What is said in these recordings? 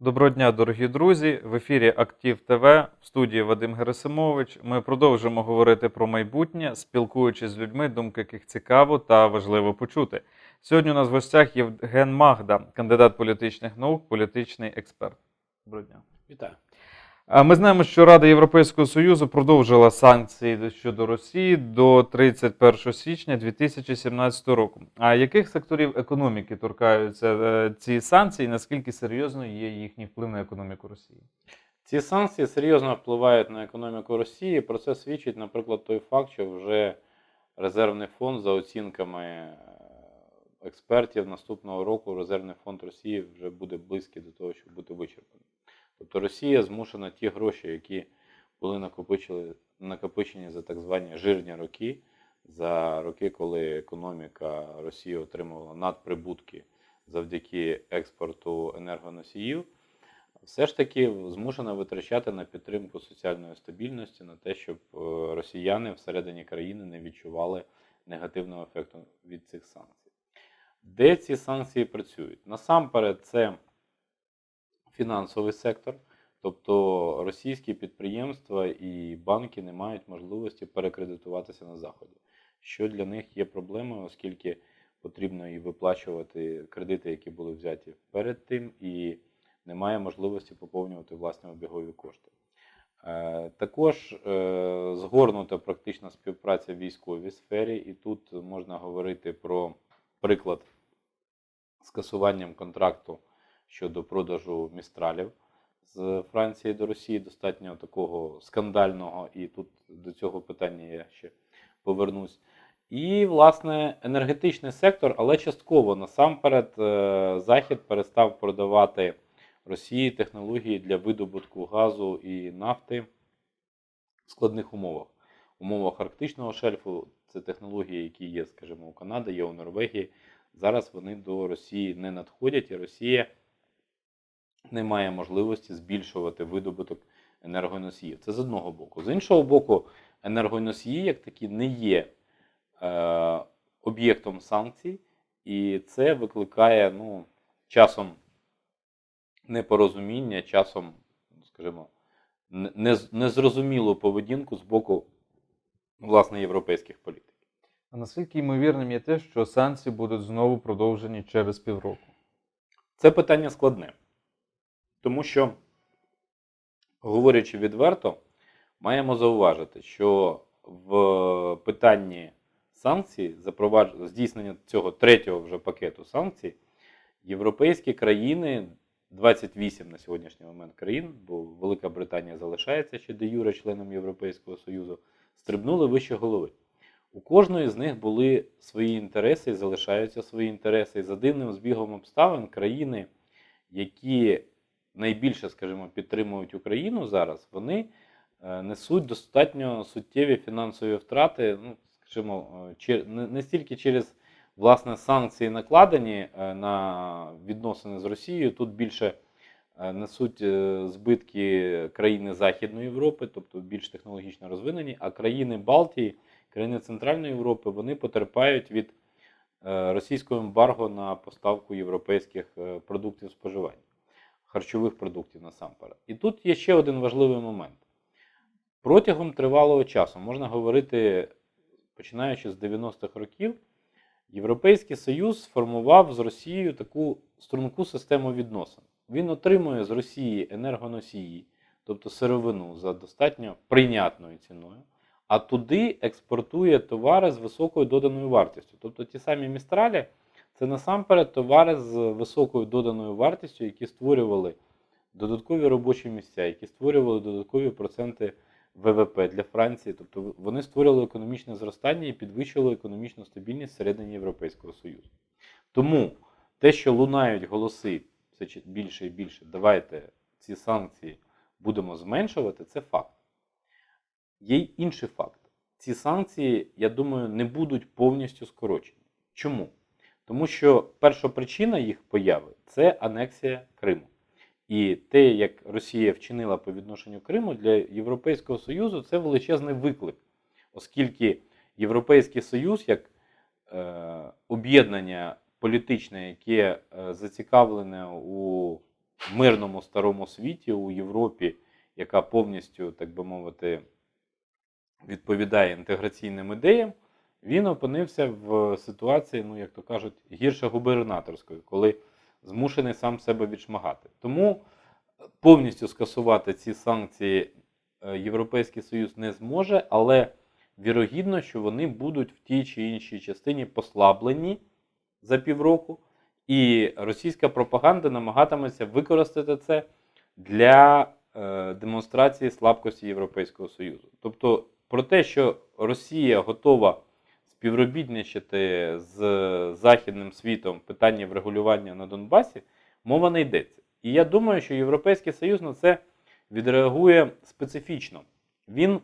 Доброго дня, дорогі друзі! В ефірі Актив ТВ в студії Вадим Герасимович. Ми продовжимо говорити про майбутнє, спілкуючись з людьми, думки яких цікаво та важливо почути. Сьогодні у нас в гостях Євген Магда, кандидат політичних наук, політичний експерт. Доброго дня. Вітаю. Ми знаємо, що Рада Європейського Союзу продовжила санкції щодо Росії до 31 січня 2017 року. А яких секторів економіки торкаються е, ці санкції? Наскільки серйозною є їхній вплив на економіку Росії? Ці санкції серйозно впливають на економіку Росії. Про це свідчить, наприклад, той факт, що вже резервний фонд, за оцінками е, експертів, наступного року резервний фонд Росії вже буде близький до того, щоб бути вичерпаний. Тобто Росія змушена ті гроші, які були накопичили, накопичені за так звані жирні роки, за роки, коли економіка Росії отримувала надприбутки завдяки експорту енергоносіїв, все ж таки змушена витрачати на підтримку соціальної стабільності, на те, щоб е, росіяни всередині країни не відчували негативного ефекту від цих санкцій. Де ці санкції працюють? Насамперед, це фінансовий сектор, тобто російські підприємства і банки не мають можливості перекредитуватися на Заході, що для них є проблемою, оскільки потрібно і виплачувати кредити, які були взяті перед тим, і немає можливості поповнювати власні обігові кошти. Е, Також е, згорнута практична співпраця в військовій сфері, і тут можна говорити про приклад скасуванням контракту щодо продажу містралів з Франції до Росії, достатньо такого скандального, і тут до цього питання я ще повернусь. І, власне, енергетичний сектор, але частково насамперед е, Захід перестав продавати Росії технології для видобутку газу і нафти в складних умовах. В умовах арктичного шельфу це технології, які є, скажімо, у Канаді, є у Норвегії. Зараз вони до Росії не надходять, і Росія не має можливості збільшувати видобуток енергоносіїв. Це з одного боку. З іншого боку, енергоносії, як такі, не є е, об'єктом санкцій, і це викликає ну, часом непорозуміння, часом, скажімо, незрозумілу поведінку з боку власне європейських політиків. А наскільки ймовірним є те, що санкції будуть знову продовжені через півроку? Це питання складне. Тому що, говорячи відверто, маємо зауважити, що в питанні санкцій, здійснення цього третього вже пакету санкцій, європейські країни, 28 на сьогоднішній момент країн, бо Велика Британія залишається ще де юре членом Європейського Союзу, стрибнули вище голови. У кожної з них були свої інтереси і залишаються свої інтереси. І за дивним збігом обставин країни, які найбільше, скажімо, підтримують Україну зараз, вони е, несуть достатньо суттєві фінансові втрати, ну, скажімо, е, не стільки через власне санкції накладені е, на відносини з Росією, тут більше несуть збитки країни Західної Європи, тобто більш технологічно розвинені, а країни Балтії, країни Центральної Європи, вони потерпають від російського ембарго на поставку європейських продуктів споживання, харчових продуктів насамперед. І тут є ще один важливий момент. Протягом тривалого часу, можна говорити, починаючи з 90-х років, Європейський Союз сформував з Росією таку струнку систему відносин. Він отримує з Росії енергоносії, тобто сировину за достатньо прийнятною ціною, а туди експортує товари з високою доданою вартістю. Тобто ті самі містралі це насамперед товари з високою доданою вартістю, які створювали додаткові робочі місця, які створювали додаткові проценти ВВП для Франції. Тобто вони створювали економічне зростання і підвищили економічну стабільність всередині Європейського Союзу. Тому те, що лунають голоси все більше і більше, давайте ці санкції будемо зменшувати, це факт. Є й інший факт. Ці санкції, я думаю, не будуть повністю скорочені. Чому? Тому що перша причина їх появи це анексія Криму. І те, як Росія вчинила по відношенню Криму для Європейського Союзу, це величезний виклик, оскільки Європейський Союз, як е, об'єднання політичне, яке е, зацікавлене у мирному старому світі, у Європі, яка повністю, так би мовити, відповідає інтеграційним ідеям, він опинився в ситуації, ну як то кажуть, гірше губернаторської, коли змушений сам себе відшмагати. Тому повністю скасувати ці санкції е, Європейський Союз не зможе, але вірогідно, що вони будуть в тій чи іншій частині послаблені за півроку, і російська пропаганда намагатиметься використати це для е, демонстрації слабкості Європейського Союзу. Тобто про те, що Росія готова співробітничати з Західним світом в питанні врегулювання на Донбасі, мова не йдеться. І я думаю, що Європейський Союз на це відреагує специфічно. Він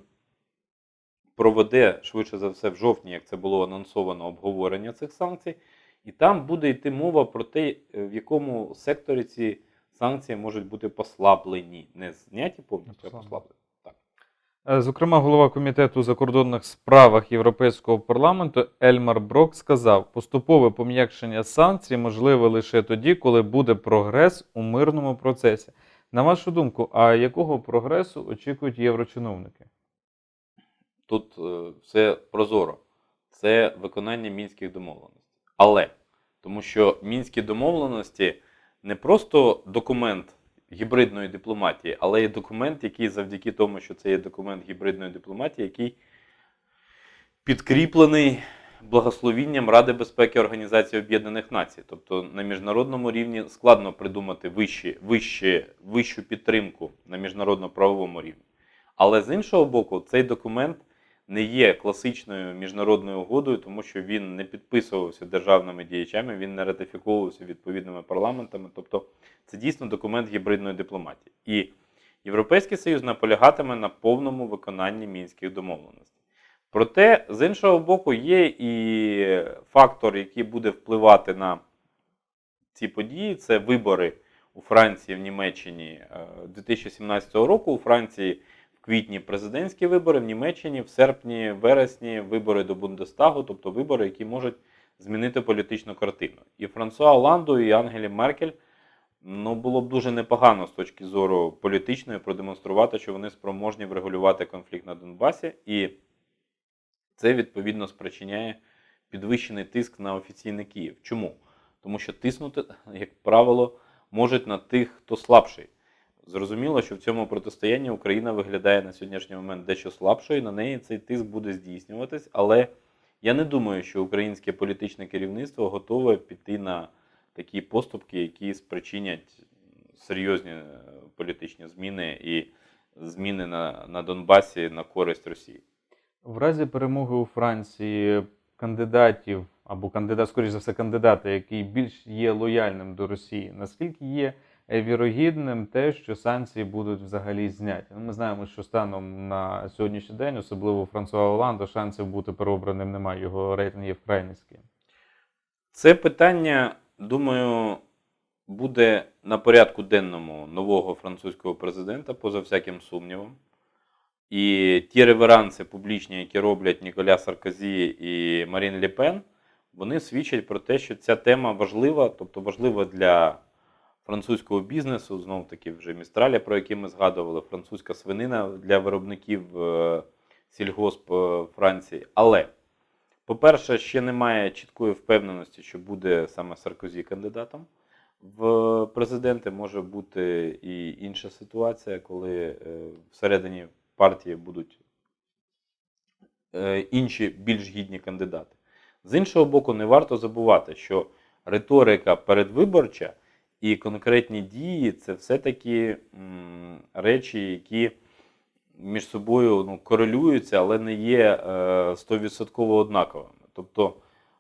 проведе швидше за все в жовтні, як це було анонсовано, обговорення цих санкцій, і там буде йти мова про те, в якому секторі ці санкції можуть бути послаблені, не зняті повністю, а Послаблені. Е, Зокрема, голова комітету у закордонних справах Європейського парламенту Ельмар Брок сказав: поступове пом'якшення санкцій можливе лише тоді, коли буде прогрес у мирному процесі. На вашу думку, а якого прогресу очікують єврочиновники? Тут е, все прозоро. Це виконання мінських домовленостей. Але тому що мінські домовленості не просто документ гібридної дипломатії, але й документ, який завдяки тому, що це є документ гібридної дипломатії, який підкріплений благословінням Ради безпеки Організації Об'єднаних Націй. Тобто на міжнародному рівні складно придумати вищі, вищі, вищу підтримку на міжнародно-правовому рівні. Але з іншого боку, цей документ не є класичною міжнародною угодою, тому що він не підписувався державними діячами, він не ратифіковувався відповідними парламентами. Тобто це дійсно документ гібридної дипломатії. І Європейський Союз наполягатиме на повному виконанні мінських домовленостей. Проте, з іншого боку, є і фактор, який буде впливати на ці події. Це вибори у Франції, в Німеччині е, 2017 року. У Франції квітні президентські вибори, в Німеччині в серпні, вересні вибори до Бундестагу, тобто вибори, які можуть змінити політичну картину. І Франсуа Оланду, і Ангелі Меркель ну, було б дуже непогано з точки зору політичної продемонструвати, що вони спроможні врегулювати конфлікт на Донбасі. І це відповідно спричиняє підвищений тиск на офіційний Київ. Чому? Тому що тиснути, як правило, можуть на тих, хто слабший. Зрозуміло, що в цьому протистоянні Україна виглядає на сьогоднішній момент дещо слабшою, на неї цей тиск буде здійснюватись, але я не думаю, що українське політичне керівництво готове піти на такі поступки, які спричинять серйозні е, політичні зміни і зміни на, на Донбасі на користь Росії. В разі перемоги у Франції кандидатів або кандидат, скоріш за все, кандидата, який більш є лояльним до Росії, наскільки є вірогідним те, що санкції будуть взагалі зняті? Ну, Ми знаємо, що станом на сьогоднішній день, особливо Франсуа Оланда, шансів бути переобраним немає. Його рейтинг є вкрай низький. Це питання, думаю, буде на порядку денному нового французького президента, поза всяким сумнівом. І ті реверанси публічні, які роблять Ніколя Саркозі і Марін Ле Пен, вони свідчать про те, що ця тема важлива, тобто важлива для французького бізнесу, знов таки вже Містралі, про які ми згадували, французька свинина для виробників е, сільгосп е, Франції. Але, по-перше, ще немає чіткої впевненості, що буде саме Саркозі кандидатом в президенти. Може бути і інша ситуація, коли е, всередині партії будуть інші більш гідні кандидати. З іншого боку, не варто забувати, що риторика передвиборча і конкретні дії це все-таки речі, які між собою ну, корелюються, але не є е, 100% однаковими. Тобто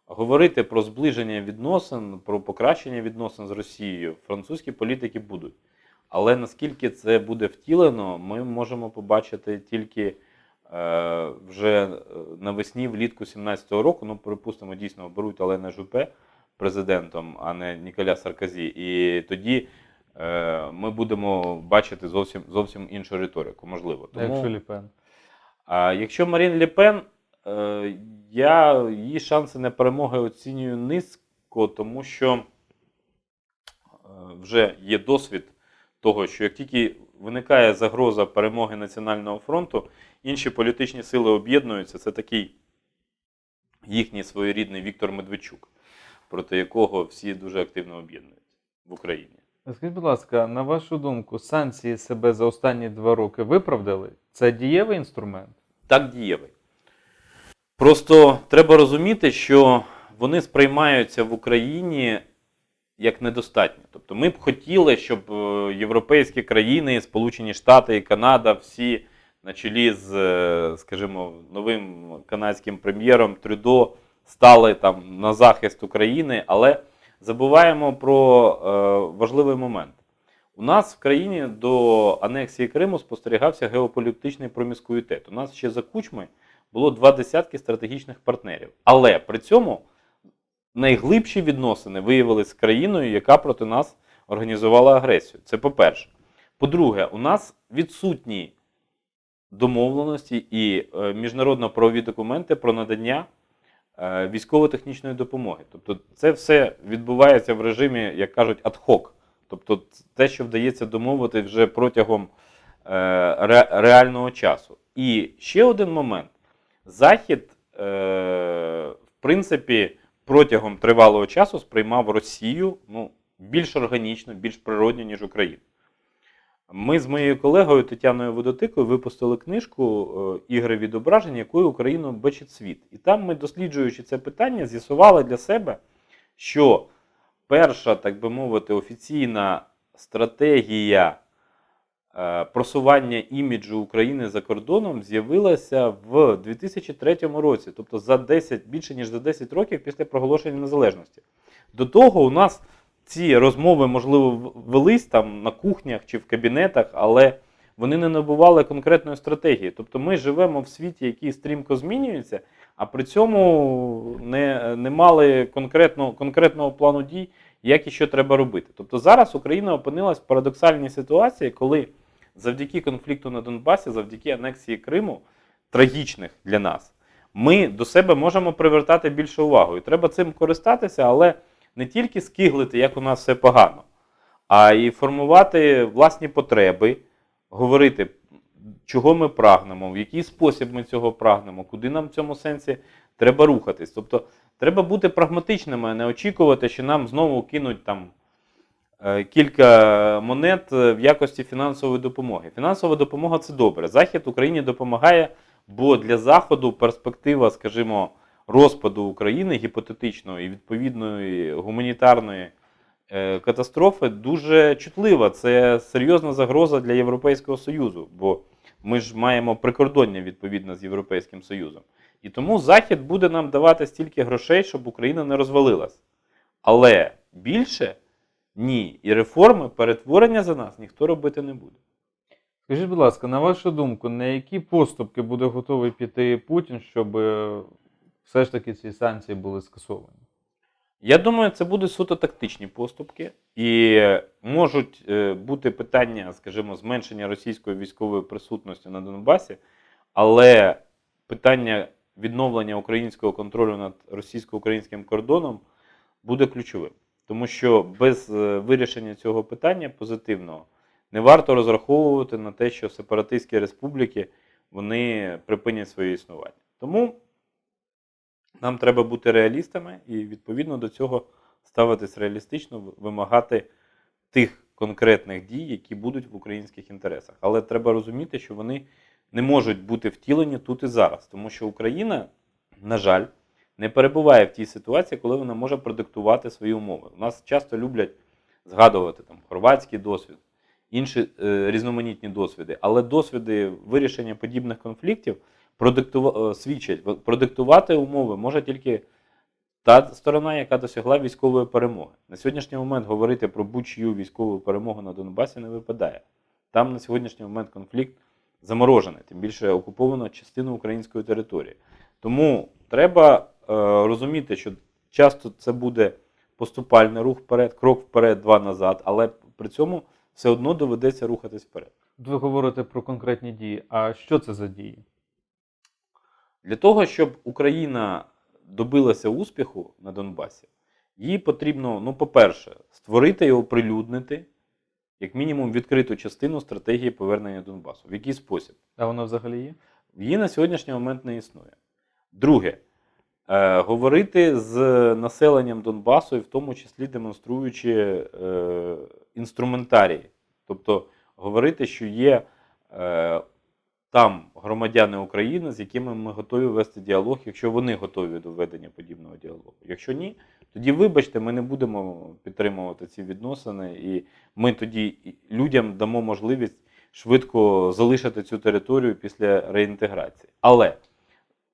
говорити про зближення відносин, про покращення відносин з Росією французькі політики будуть. Але наскільки це буде втілено, ми можемо побачити тільки е, вже е, навесні, влітку 2017 року. Ну, припустимо, дійсно оберуть Олена Жупе президентом, а не Ніколя Саркозі. І тоді е, ми будемо бачити зовсім, зовсім іншу риторику, можливо. Якщо Ліпен. А якщо Марін Ле Пен, е, я її шанси на перемоги оцінюю низько, тому що е, вже є досвід того, що як тільки виникає загроза перемоги Національного фронту, інші політичні сили об'єднуються. Це такий їхній своєрідний Віктор Медведчук, проти якого всі дуже активно об'єднуються в Україні. Скажіть, будь ласка, на вашу думку, санкції себе за останні два роки виправдали? Це дієвий інструмент? так дієвий. Просто треба розуміти, що вони сприймаються в Україні як недостатньо. Тобто ми б хотіли, щоб е, європейські країни, Сполучені Штати і Канада, всі на чолі з, е, скажімо, новим канадським прем'єром Трюдо стали там на захист України, але забуваємо про е, важливий момент. У нас в країні до анексії Криму спостерігався геополітичний проміскуїтет. У нас ще за кучми було два десятки стратегічних партнерів. Але при цьому найглибші відносини виявилися з країною, яка проти нас організувала агресію. Це по-перше. По-друге, у нас відсутні домовленості і е, міжнародно-правові документи про надання військово-технічної допомоги. Тобто це все відбувається в режимі, як кажуть, адхок. Тобто те, що вдається домовити вже протягом е, ре, реального часу. І ще один момент. Захід, е, в принципі, протягом тривалого часу сприймав Росію ну, більш органічно, більш природньо, ніж Україну. Ми з моєю колегою Тетяною Водотикою випустили книжку е, Ігри відображення, якою Україну бачить світ. І там ми, досліджуючи це питання, з'ясували для себе, що перша, так би мовити, офіційна стратегія е, просування іміджу України за кордоном з'явилася в 2003 році, тобто за 10, більше ніж за 10 років після проголошення незалежності. До того у нас ці розмови, можливо, велись там на кухнях чи в кабінетах, але вони не набували конкретної стратегії. Тобто ми живемо в світі, який стрімко змінюється, а при цьому не, не мали конкретно, конкретного плану дій, як і що треба робити. Тобто зараз Україна опинилась в парадоксальній ситуації, коли завдяки конфлікту на Донбасі, завдяки анексії Криму, трагічних для нас, ми до себе можемо привертати більше увагу. І треба цим користатися, але не тільки скиглити, як у нас все погано, а і формувати власні потреби, говорити, чого ми прагнемо, в який спосіб ми цього прагнемо, куди нам в цьому сенсі треба рухатись. Тобто треба бути прагматичними, а не очікувати, що нам знову кинуть там е, кілька монет в якості фінансової допомоги. Фінансова допомога це добре. Захід Україні допомагає, бо для Заходу перспектива, скажімо, розпаду України гіпотетичної і відповідної гуманітарної е, катастрофи дуже чутлива. Це серйозна загроза для Європейського Союзу, бо ми ж маємо прикордоння відповідно з Європейським Союзом. І тому Захід буде нам давати стільки грошей, щоб Україна не розвалилась. Але більше ні. І реформи, перетворення за нас ніхто робити не буде. Скажіть, будь ласка, на вашу думку, на які поступки буде готовий піти Путін, щоб е, все ж таки ці санкції були скасовані? Я думаю, це будуть суто тактичні поступки, і можуть е, бути питання, скажімо, зменшення російської військової присутності на Донбасі, але питання відновлення українського контролю над російсько-українським кордоном буде ключовим. Тому що без е, вирішення цього питання позитивного не варто розраховувати на те, що сепаратистські республіки вони припинять своє існування. Тому нам треба бути реалістами і відповідно до цього ставитись реалістично, вимагати тих конкретних дій, які будуть в українських інтересах. Але треба розуміти, що вони не можуть бути втілені тут і зараз, тому що Україна, на жаль, не перебуває в тій ситуації, коли вона може продиктувати свої умови. У нас часто люблять згадувати там хорватський досвід, інші е, різноманітні досвіди, але досвіди вирішення подібних конфліктів продиктува- е, свідчать, продиктувати умови може тільки та сторона, яка досягла військової перемоги. На сьогоднішній момент говорити про будь-чию військову перемогу на Донбасі не випадає. Там на сьогоднішній момент конфлікт заморожений, тим більше окуповано частину української території. Тому треба е, розуміти, що часто це буде поступальний рух вперед, крок вперед, два назад, але при цьому все одно доведеться рухатись вперед. Ви говорите про конкретні дії. А що це за дії? Для того, щоб Україна добилася успіху на Донбасі, їй потрібно, ну, по-перше, створити і оприлюднити, як мінімум, відкриту частину стратегії повернення Донбасу. В який спосіб? А воно взагалі є? Її на сьогоднішній момент не існує. Друге, е, говорити з населенням Донбасу, і в тому числі демонструючи е, інструментарій. Тобто говорити, що є е, там громадяни України, з якими ми готові вести діалог, якщо вони готові до ведення подібного діалогу. Якщо ні, тоді вибачте, ми не будемо підтримувати ці відносини, і ми тоді людям дамо можливість швидко залишити цю територію після реінтеграції. Але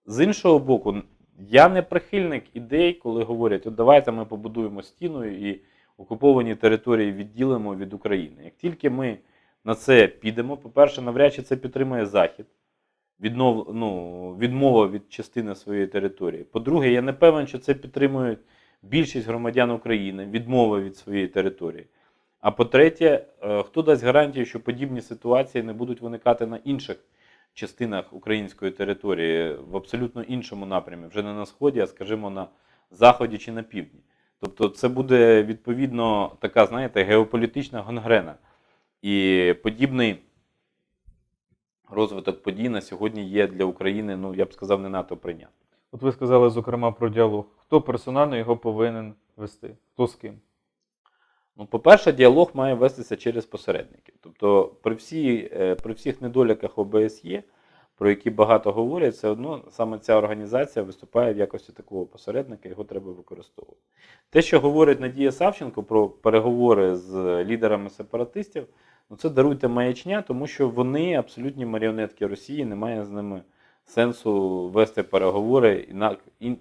з іншого боку, я не прихильник ідей, коли говорять, от давайте ми побудуємо стіну і окуповані території відділимо від України. Як тільки ми на це підемо, по-перше, навряд чи це підтримує Захід. Віднов, ну, відмова від частини своєї території. По-друге, я не певен, що це підтримують більшість громадян України, відмова від своєї території. А по-третє, е, хто дасть гарантію, що подібні ситуації не будуть виникати на інших частинах української території в абсолютно іншому напрямі, вже не на сході, а скажімо, на заході чи на півдні. Тобто, це буде відповідно така, знаєте, геополітична гонгрена. І подібний розвиток подій на сьогодні є для України, ну я б сказав, не надто прийнятним. От ви сказали, зокрема, про діалог. Хто персонально його повинен вести? Хто з ким? Ну, по-перше, діалог має вестися через посередників. Тобто, при, всі, е, при всіх недоліках ОБСЄ, про які багато говорять, все одно саме ця організація виступає в якості такого посередника, його треба використовувати. Те, що говорить Надія Савченко про переговори з лідерами сепаратистів, ну це даруйте маячня, тому що вони абсолютні маріонетки Росії, немає з ними сенсу вести переговори на,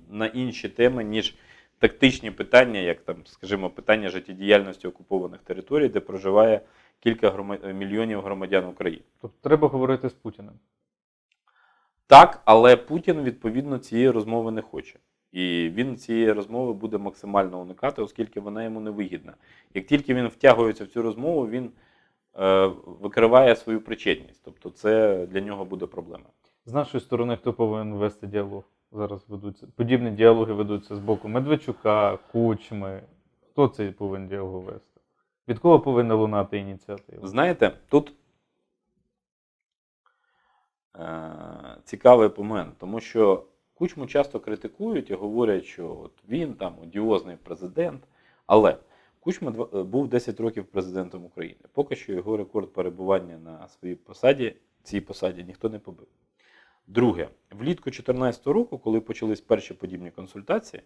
на інші теми, ніж тактичні питання, як там, скажімо, питання життєдіяльності окупованих територій, де проживає кілька грома- мільйонів громадян України. Тобто треба говорити з Путіним. Так, але Путін відповідно цієї розмови не хоче. І він цієї розмови буде максимально уникати, оскільки вона йому не вигідна. Як тільки він втягується в цю розмову, він е, викриває свою причетність. Тобто, це для нього буде проблема. З нашої сторони, хто повинен вести діалог? Зараз ведуться. Подібні діалоги ведуться з боку Медведчука, Кучми. Хто цей повинен діалог вести? Від кого повинна лунати ініціатива? Знаєте, тут цікавий момент, тому що Кучму часто критикують і говорять, що от він там одіозний президент. Але Кучма е, був 10 років президентом України. Поки що його рекорд перебування на своїй посаді, цій посаді ніхто не побив. Друге, влітку 2014 року, коли почались перші подібні консультації,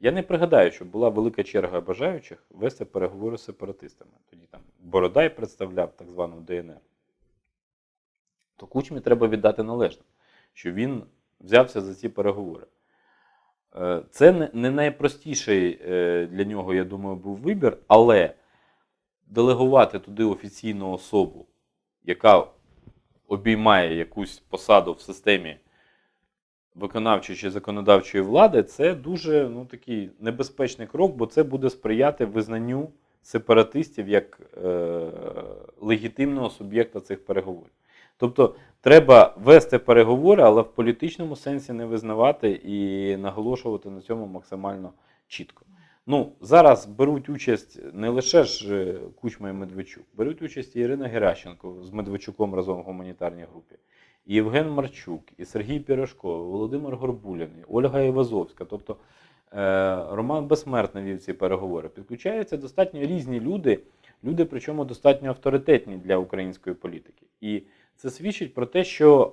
я не пригадаю, що була велика черга бажаючих вести переговори з сепаратистами. Тоді там Бородай представляв так звану ДНР. То Кучмі треба віддати належне, що він взявся за ці переговори. Е, Це не- найпростіший е, для нього, я думаю, був вибір, але делегувати туди офіційну особу, яка обіймає якусь посаду в системі виконавчої чи законодавчої влади, це дуже ну, такий небезпечний крок, бо це буде сприяти визнанню сепаратистів як е, легітимного суб'єкта цих переговорів. Тобто треба вести переговори, але в політичному сенсі не визнавати і наголошувати на цьому максимально чітко. Ну, зараз беруть участь не лише ж е, Кучма і Медведчук, беруть участь і Ірина Геращенко з Медведчуком разом в гуманітарній групі, і Євген Марчук, і Сергій Пірашко, і Володимир Горбулін, і Ольга Івазовська. Тобто е, Роман Безсмертний вів ці переговори. Підключаються достатньо різні люди, люди, причому достатньо авторитетні для української політики. І це свідчить про те, що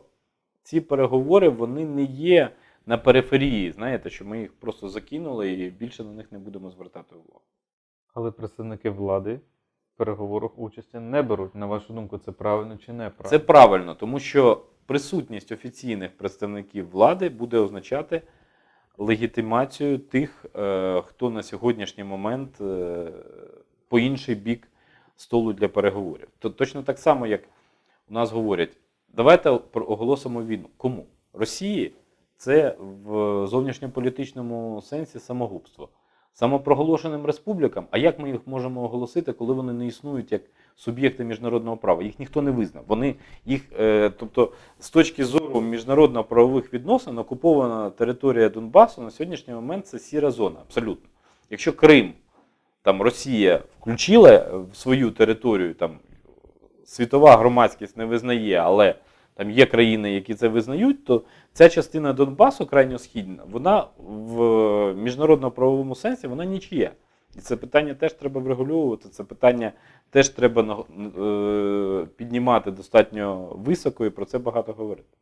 ці переговори вони не є на периферії. Знаєте, що ми їх просто закинули і більше на них не будемо звертати увагу. Але представники влади в переговорах участі не беруть. На вашу думку, це правильно чи неправильно? Це правильно, тому що присутність офіційних представників влади буде означати легітимацію тих, е, хто на сьогоднішній момент е, по інший бік столу для переговорів. То точно так само, як у нас говорять, давайте оголосимо війну. Кому? Росії це в зовнішньополітичному сенсі самогубство. Самопроголошеним республікам, а як ми їх можемо оголосити, коли вони не існують як суб'єкти міжнародного права. Їх ніхто не визнав. Вони їх, е, тобто, з точки зору міжнародно-правових відносин, окупована територія Донбасу на сьогоднішній момент це сіра зона. Абсолютно. Якщо Крим там Росія включила в свою територію, там світова громадськість не визнає, але там є країни, які це визнають, то ця частина Донбасу, крайньосхідна, вона в міжнародно-правовому сенсі вона нічия. І це питання теж треба врегульовувати. Це питання теж треба е, піднімати достатньо високо і про це багато говорити.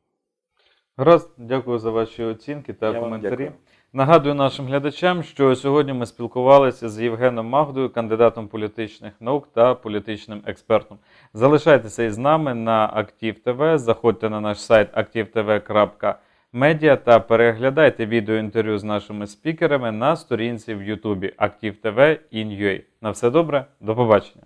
Гаразд, дякую за ваші оцінки та Я коментарі. Нагадую нашим глядачам, що сьогодні ми спілкувалися з Євгеном Магдою, кандидатом політичних наук та політичним експертом. Залишайтеся із нами на Актив ТВ. Заходьте на наш сайт aktivtv.media та переглядайте відеоінтерв'ю з нашими спікерами на сторінці в Ютубі Актив ТВ. На все добре, до побачення.